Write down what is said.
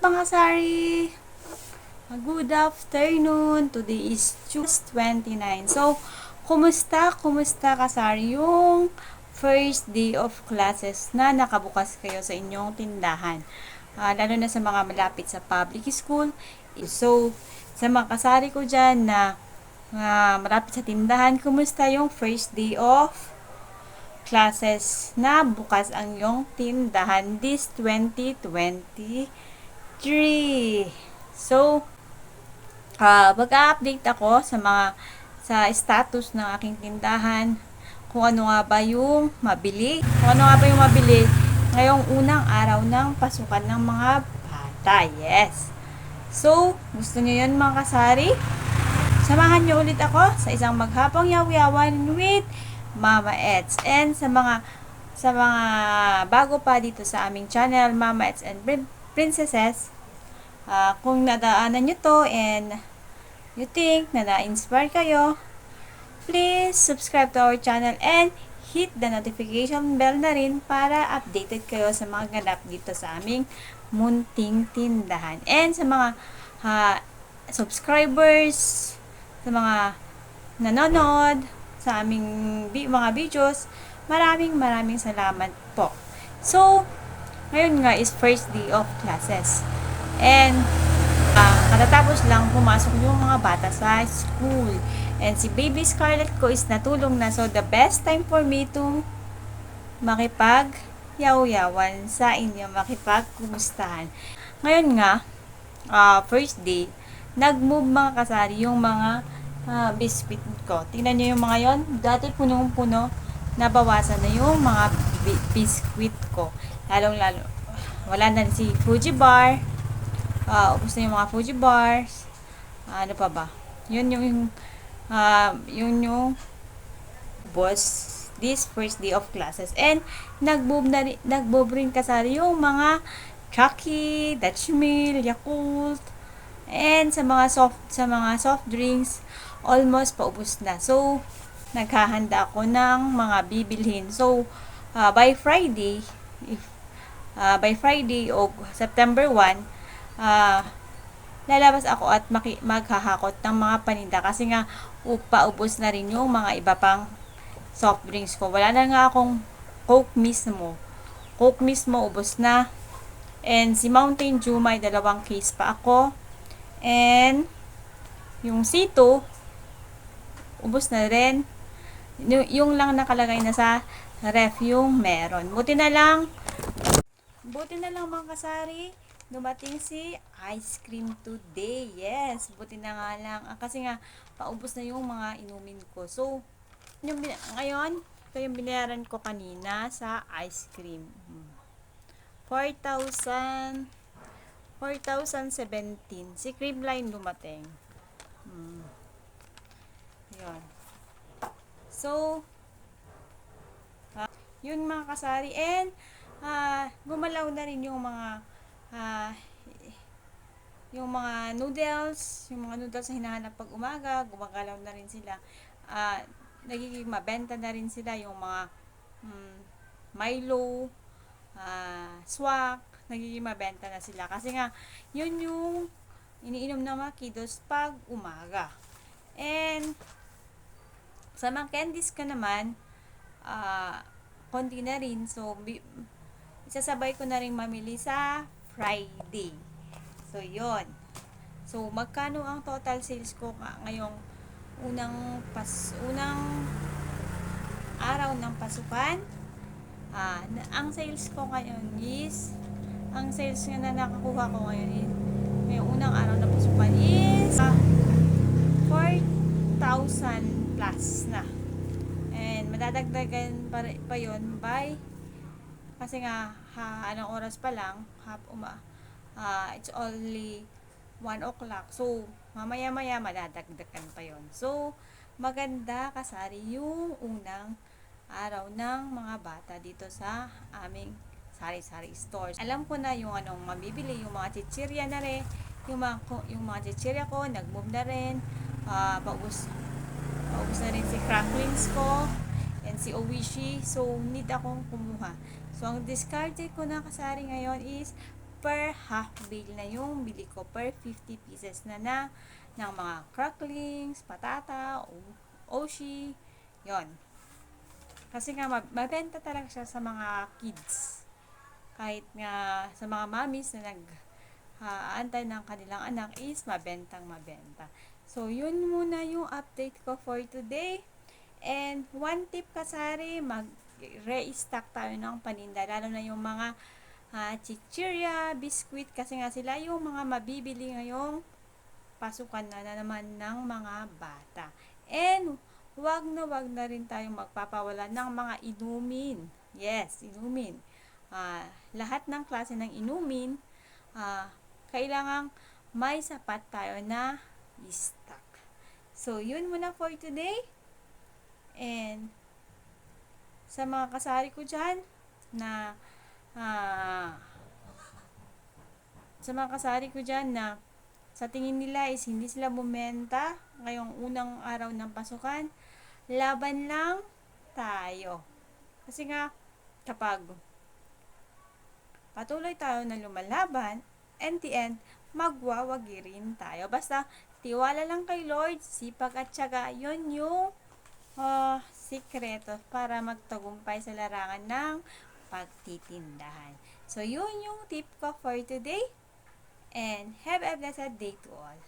up mga sari? Good afternoon. Today is Tuesday 29. So, kumusta? Kumusta kasari yung first day of classes na nakabukas kayo sa inyong tindahan? Ah, lalo na sa mga malapit sa public school. So, sa mga kasari ko dyan na ah, malapit sa tindahan, kumusta yung first day of classes na bukas ang iyong tindahan this 2023. So, uh, mag-update ako sa mga sa status ng aking tindahan. Kung ano nga ba yung mabili. Kung ano nga ba yung mabili ngayong unang araw ng pasukan ng mga bata. Yes. So gusto niyo yun mga kasari? Samahan niyo ulit ako sa isang maghapong yaw-yawan with Mama Eds and sa mga sa mga bago pa dito sa aming channel Mama Eds and Princesses uh, kung nadaanan nyo to and you think na na-inspire kayo, please subscribe to our channel and hit the notification bell na rin para updated kayo sa mga ganap dito sa aming munting tindahan. And sa mga uh, subscribers, sa mga nanonood sa aming mga videos, maraming maraming salamat po. So, ngayon nga is first day of classes. And, uh, katatapos lang pumasok yung mga bata sa school. And si Baby Scarlett ko is natulong na. So, the best time for me to makipag yaw-yawan sa inyo, makipag-kumustahan. Ngayon nga, uh, first day, nag-move mga kasari yung mga uh, biscuit ko. Tingnan nyo yung mga yon Dati punong-puno, nabawasan na yung mga bi- biscuit ko. Lalong-lalo, wala na si Fuji Bar, uh, ubos na yung mga Fuji bars. Uh, ano pa ba? Yun yung uh, yun yung boss this first day of classes. And nagbob na nagbob rin kasari yung mga Chucky, Dutch Mill, Yakult, and sa mga soft sa mga soft drinks almost paubos na. So naghahanda ako ng mga bibilhin. So uh, by Friday if uh, by Friday o September 1 uh, lalabas ako at maki- maghahakot ng mga paninda kasi nga upaubos na rin yung mga iba pang soft drinks ko. Wala na nga akong Coke mismo. Coke mismo, ubos na. And si Mountain Dew, may dalawang case pa ako. And yung C2, ubos na rin. Yung, yung lang nakalagay na sa ref yung meron. Buti na lang, buti na lang mga kasari, dumating si ice cream today. Yes, buti na nga lang. Ah, kasi nga, paubos na yung mga inumin ko. So, yung, ngayon, ito yung binayaran ko kanina sa ice cream. 4,000 4,017. Si cream line dumating. Hmm. Yun. So, uh, yun mga kasari. And, gumalaw na rin yung mga uh, yung mga noodles, yung mga noodles na hinahanap pag umaga, gumagalaw na rin sila. Uh, nagiging mabenta na rin sila yung mga um, Milo, uh, swak, nagiging mabenta na sila. Kasi nga, yun yung iniinom ng mga kiddos pag umaga. And, sa mga candies ka naman, uh, konti na rin. So, isasabay ko na rin mamili sa Friday. So, yon So, magkano ang total sales ko ngayong unang pas unang araw ng pasukan? Ah, ang sales ko ngayon is ang sales nga na nakakuha ko ngayon is ngayong unang araw ng pasukan is uh, 4,000 plus na. And madadagdagan pa, pa yon by kasi nga ha, anong oras pa lang hap uma uh, it's only 1 o'clock. So mamaya maya madadagdagan pa yon so maganda kasari yung unang araw ng mga bata dito sa aming sari-sari stores. Alam ko na yung anong mabibili yung mga chichirya na rin yung mga, yung mga chichirya ko nag-move na rin. Uh, paubos paubos na rin si cracklings ko and si Owishi so need akong kumuha So, ang discarded ko na kasari ngayon is per half bale na yung bili ko per 50 pieces na na ng mga cracklings, patata, oshi, yon. Kasi nga, mab- mabenta talaga siya sa mga kids. Kahit nga sa mga mommies na nag aantay ng kanilang anak is mabentang mabenta. So, yun muna yung update ko for today. And one tip kasari, mag-restock tayo ng paninda. Lalo na yung mga uh, chichirya, biscuit, kasi nga sila yung mga mabibili ngayong pasukan na, na naman ng mga bata. And wag na wag na rin tayong magpapawala ng mga inumin. Yes, inumin. Ah, lahat ng klase ng inumin, ah, kailangang may sapat tayo na stock. So, yun muna for today. And, sa mga kasari ko dyan, na, ah, sa mga kasari ko dyan na, sa tingin nila is hindi sila bumenta ngayong unang araw ng pasukan, laban lang tayo. Kasi nga, kapag patuloy tayo na lumalaban, and the end, magwawagi rin tayo. Basta, tiwala lang kay Lord, sipag at syaga, yun yung uh, sikreto para magtagumpay sa larangan ng pagtitindahan. So, yun yung tip ko for today. And have a blessed day to all.